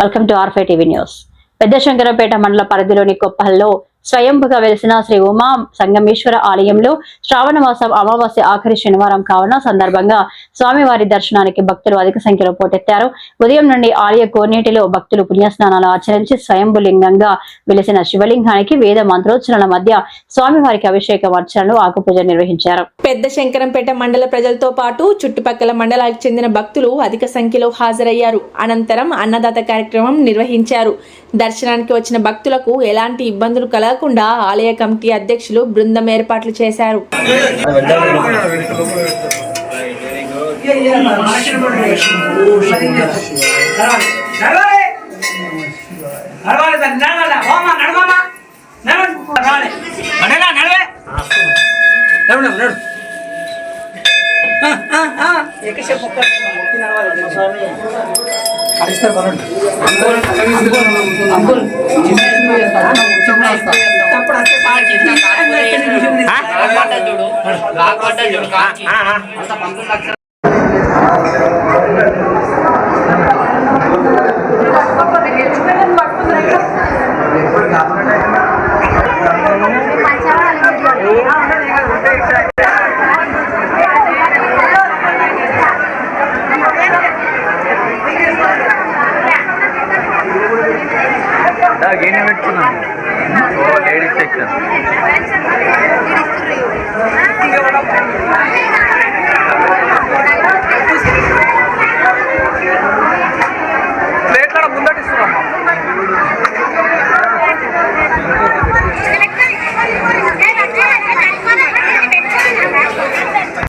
Welcome to ఆర్ఫై TV news పెద్ద శంకరంపేట మండల పరిధిలోని కొప్పల్లో స్వయంభుగా వెలిసిన శ్రీ ఉమా సంగమేశ్వర ఆలయంలో శ్రావణ మాసం అమావాస్య ఆఖరి శనివారం కావున సందర్భంగా స్వామివారి దర్శనానికి భక్తులు అధిక సంఖ్యలో పోటెత్తారు. ఉదయం నుండి ఆలయ కోనేటిలో భక్తులు పుణ్యస్నానాలు ఆచరించి స్వయంభులింగంగా వెలిసిన శివలింగానికి వేద మంత్రోచ్చరణల మధ్య స్వామివారికి అభిషేకం అర్చనలు ఆకుపూజ నిర్వహించారు. పెద్ద శంకరంపేట మండల ప్రజలతో పాటు చుట్టుపక్కల మండలాలకు చెందిన భక్తులు అధిక సంఖ్యలో హాజరయ్యారు. అనంతరం అన్నదాత కార్యక్రమం నిర్వహించారు. దర్శనానికి వచ్చిన భక్తులకు ఎలాంటి ఇబ్బందులు కాకుండా ఆలయ కమిటీ అధ్యక్షులు బృందం ఏర్పాట్లు చేశారు నడవాలి హరిస్తారు పనండి అంకుల్ తప్పుడు గేనే పెట్టుకున్నాను లేడీస్ సెక్షన్